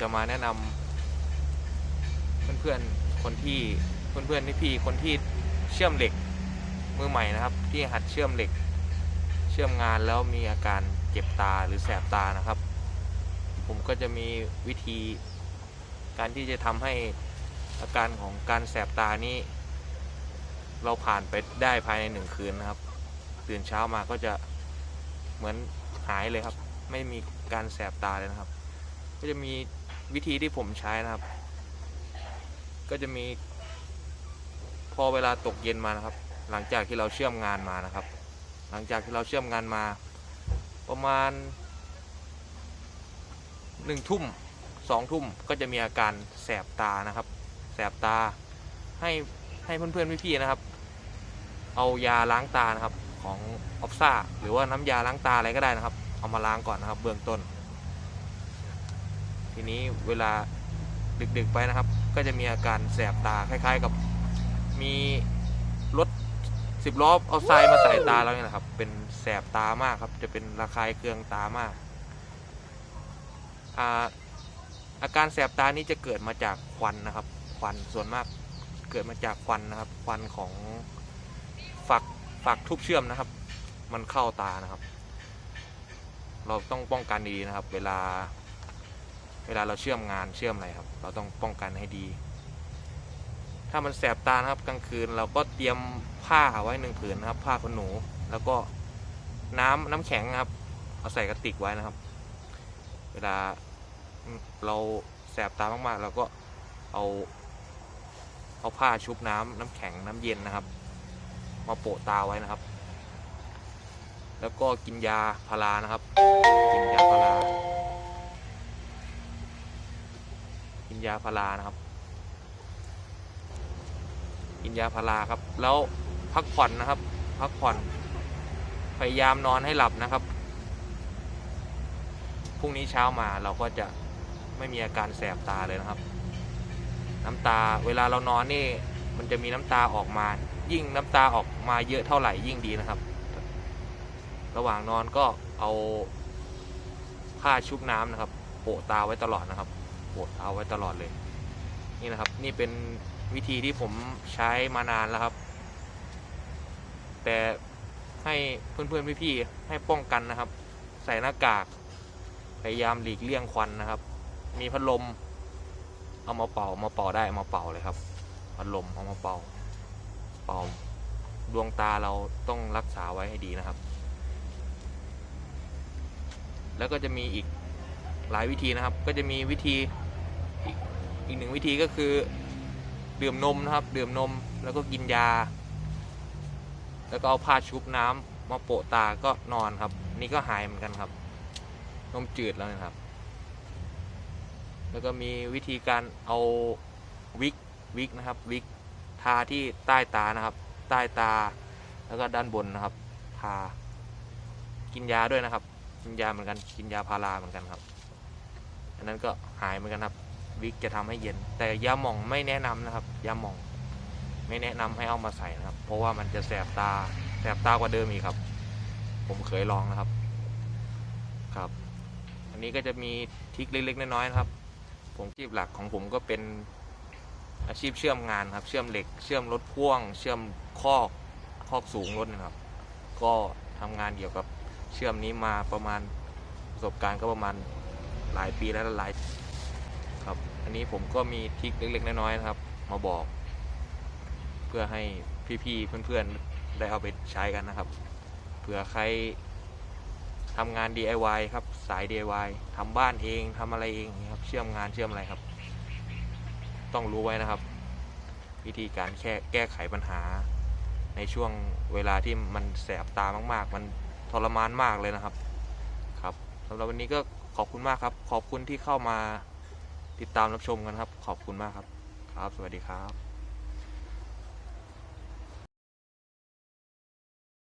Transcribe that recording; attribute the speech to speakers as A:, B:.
A: จะมาแนะนำเพื่อนๆคนที่เพื่อนๆพี่ๆคนที่เชื่อมเหล็กมือใหม่นะครับ ที่หัดเชื่อมเหล็ก เชื่อมงานแล้วมีอาการเจ็บตาหรือแสบตานะครับ ผมก็จะมีวิธี การที่จะทำให้อาการของการแสบตานี้ เราผ่านไปได้ภายในหนึ่งคืนนะครับ ตื่นเช้ามาก็จะเหมือนหายเลยครับ ไม่มีการแสบตาเลยนะครับ ก็จะมี วิธีที่ผมใช้นะครับ ก็จะมีพอเวลาตกเย็นมานะครับ หลังจากที่เราเชื่อมงานมานะครับ หลังจากที่เราเชื่อมงานมา ประมาณหนึ่งทุ่มสองทุ่มก็จะมีอาการแสบตานะครับ แสบตาให้ให้เพื่อนๆพี่ๆนะครับ เอายาล้างตานะครับของออฟซ่าหรือว่าน้ำยาล้างตาอะไรก็ได้นะครับ เอามาล้างก่อนนะครับ เบื้องต้น ทีนี้เวลาดึกๆไปนะครับ ก็จะมีอาการแสบตาคล้าย ๆกับมีรถสิบล้อเอาทรายมาใส่ตาเราเนี่ยแหละครับ เป็นแสบตามากครับ จะเป็นระคายเคืองตามากอาอาการแสบตานี้จะเกิดมาจากควันนะครับ ควันส่วนมากเกิดมาจากควันนะครับ ควันของฝักฝักทุบเชื่อมนะครับ มันเข้าตานะครับ เราต้องป้องกันดีนะครับ เวลา เวลาเราเชื่อมงานเชื่อมอะไรครับ เราต้องป้องกันให้ดี ถ้ามันแสบตานะครับกลางคืนเราก็เตรียมผ้าไว้หนึ่งผืนนะครับ ผ้าขนหนู แล้วก็น้ำน้ำแข็งครับ เอาใส่กระติกไว้นะครับ เวลาเราแสบตามากๆ เราก็เอาเอาผ้าชุบน้ำน้ำแข็งน้ำเย็นนะครับ มาโปะตาไว้นะครับ แล้วก็กินยาพารานะครับ กินยาพารา กินยาพารานะครับ กินยาพาราครับ แล้วพักผ่อนนะครับ พักผ่อนพยายามนอนให้หลับนะครับพรุ่งนี้เช้ามาเราก็จะไม่มีอาการแสบตาเลยนะครับ น้ำตาเวลาเรานอนนี่มันจะมีน้ำตาออกมา ยิ่งน้ำตาออกมาเยอะเท่าไหร่ยิ่งดีนะครับ ระหว่างนอนก็เอาผ้าชุบน้ำนะครับ โปะตาไว้ตลอดนะครับ โปะตาไว้ตลอดเลย นี่นะครับ นี่เป็นวิธีที่ผมใช้มานานแล้วครับ แต่ให้เพื่อนๆพี่ๆให้ป้องกันนะครับ ใส่หน้ากาก พยายามหลีกเลี่ยงควันนะครับ มีพัดลม เอามาเป่ามาเป่าได้เอามาเป่าเลยครับพัดลมเอามาเป่า เป่าดวงตาเราต้องรักษาไว้ให้ดีนะครับ แล้วก็จะมีอีกหลายวิธีนะครับ ก็จะมีวิธี อีกหนึ่งวิธีก็คือดื่มนมนะครับ ดื่มนมแล้วก็กินยา แล้วก็เอาผ้าชุบน้ำมาโปะตาก็นอนครับ นี่ก็หายเหมือนกันครับ นมจืดแล้วนะครับ แล้วก็มีวิธีการเอาวิกวิกนะครับวิกทาที่ใต้ตานะครับ ใต้ตา แล้วก็ด้านบนนะครับ ทา กินยาด้วยนะครับ กินยาเหมือนกัน กินยาพาราเหมือนกันครับ อันนั้นก็หายเหมือนกันครับ วิกจะทำให้เย็น แต่ยาหม่องไม่แนะนำนะครับยาหม่อง ไม่แนะนำให้เอามาใส่นะครับ เพราะว่ามันจะแสบตาแสบตากว่าเดิมอีกครับ ผมเคยลองนะครับครับ อันนี้ก็จะมีทริคเล็กๆน้อยๆนะครับ ผมอาชีพหลักของผมก็เป็นอาชีพเชื่อมงานครับ เชื่อมเหล็ก เชื่อมรถพ่วง เชื่อมคอกคอกสูงรถนะครับ ก็ทำงานเกี่ยวกับเชื่อมนี้มาประมาณประสบการณ์ก็ประมาณหลายปีแล้วหลาย อันนี้ผมก็มีทริคเล็กๆ น้อยๆนะครับ มาบอก เพื่อให้พี่ๆเพื่อนๆได้เอาไปใช้กันนะครับเผื่อใครทำงาน DIY ครับสาย DIY ทำบ้านเองทำอะไรเองครับเชื่อมงานเชื่อมอะไรครับ ต้องรู้ไว้นะครับ วิธีการแค่แก้ไขปัญหา ในช่วงเวลาที่มันแสบตามากๆ มันทรมานมากเลยนะครับ ครับสำหรับวันนี้ก็ขอบคุณมากครับ ขอบคุณที่เข้ามา ติดตามรับชมกันครับ ขอบคุณมากครับ ครับ สวัสดีครับ